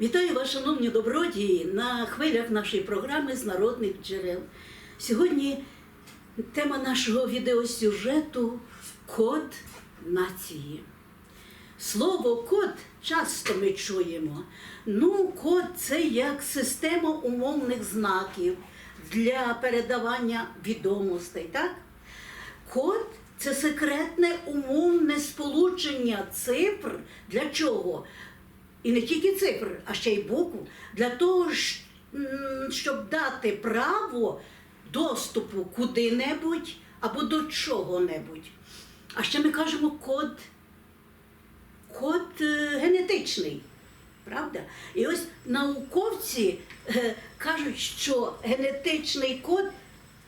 Вітаю вас, шановні добродії, на хвилях нашої програми з народних джерел. Сьогодні тема нашого відеосюжету код нації. Слово код часто ми чуємо. Ну, код це як система умовних знаків для передавання відомостей, так? Код це секретне умовне сполучення цифр. Для чого? І не тільки цифр, а ще й букв, для того, щоб дати право доступу куди-небудь або до чого-небудь. А ще ми кажемо код, код е, генетичний. Правда? І ось науковці е, кажуть, що генетичний код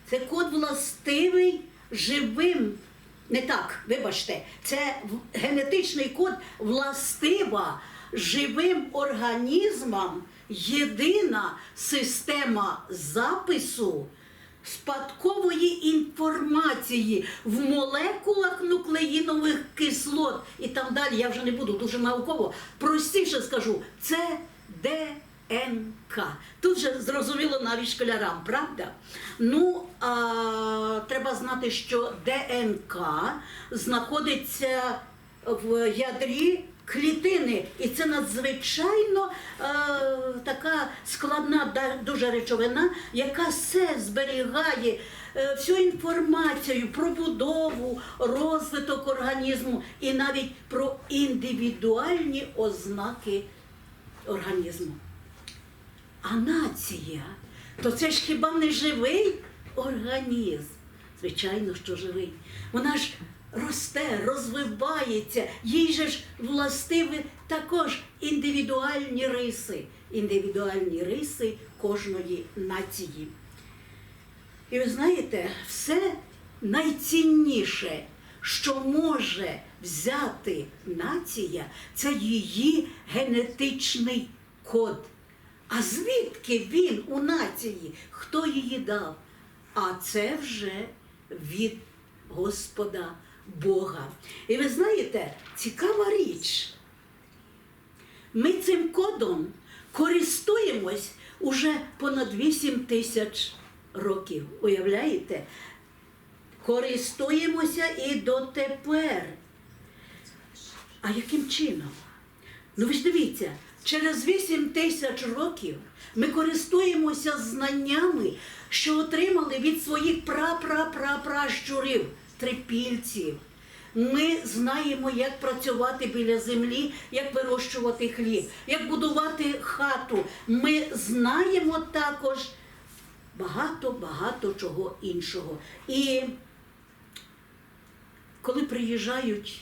це код властивий живим. Не так, вибачте, це генетичний код властива живим організмам єдина система запису спадкової інформації в молекулах нуклеїнових кислот. І там далі я вже не буду дуже науково. Простіше скажу, це ДНК. Тут же зрозуміло навіть школярам, правда? Ну, а, треба знати, що ДНК знаходиться в ядрі клітини, і це надзвичайно е, така складна дуже речовина, яка все зберігає е, всю інформацію про будову, розвиток організму і навіть про індивідуальні ознаки організму. А нація, то це ж хіба не живий організм? Звичайно, що живий. Вона ж росте, розвивається, їй же ж властиві також індивідуальні риси, індивідуальні риси кожної нації. І ви знаєте, все найцінніше, що може взяти нація, це її генетичний код. А звідки він у нації? Хто її дав? А це вже від Господа Бога. І ви знаєте, цікава річ. Ми цим кодом користуємось уже понад 8 тисяч років. Уявляєте? Користуємося і дотепер. А яким чином? Ну ви ж дивіться, через 8 тисяч років ми користуємося знаннями, що отримали від своїх пра-пра-пра-пращурів, трипільців. Ми знаємо, як працювати біля землі, як вирощувати хліб, як будувати хату. Ми знаємо також багато-багато чого іншого. І коли приїжджають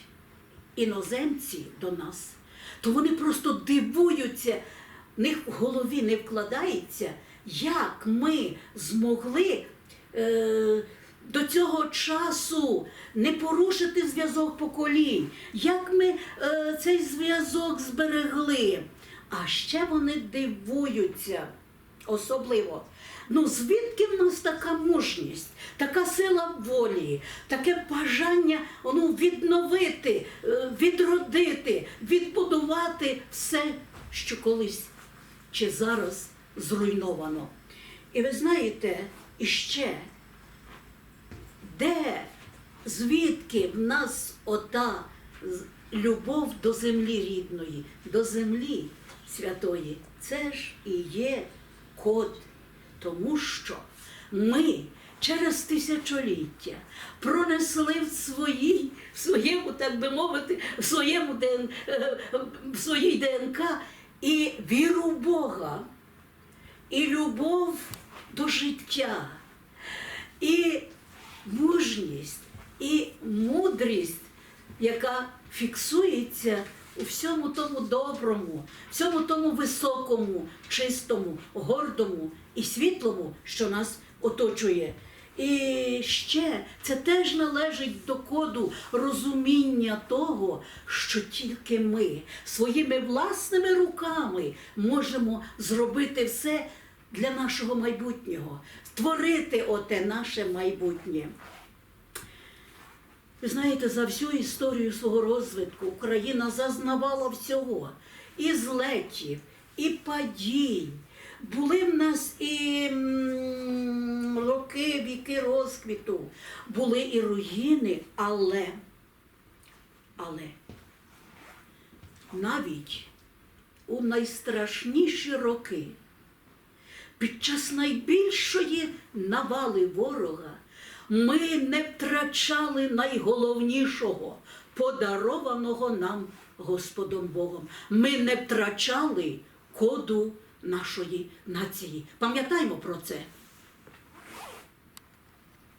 іноземці до нас, то вони просто дивуються, в них в голові не вкладається, як ми змогли е, до цього часу не порушити зв'язок поколінь, як ми е, цей зв'язок зберегли. А ще вони дивуються особливо. Ну звідки в нас така мужність, така сила волі, таке бажання ну, відновити, е, відродити, відбудувати все, що колись чи зараз зруйновано. І ви знаєте, іще, де, звідки в нас ота любов до землі рідної, до землі святої, це ж і є код, тому що ми через тисячоліття пронесли в своїй, в своєму, так би мовити, в своєму ДН, е, в своїй ДНК і віру в Бога, і любов до життя, і мужність, і мудрість, яка фіксується у всьому тому доброму, всьому тому високому, чистому, гордому і світлому, що нас оточує. І ще це теж належить до коду розуміння того, що тільки ми своїми власними руками можемо зробити все для нашого майбутнього, створити оте наше майбутнє. Ви знаєте, за всю історію свого розвитку Україна зазнавала всього і злетів, і падінь. Були в нас і роки, віки розквіту, були і руїни, але, але навіть у найстрашніші роки, під час найбільшої навали ворога, ми не втрачали найголовнішого, подарованого нам Господом Богом. Ми не втрачали коду нашої нації. Пам'ятаємо про це.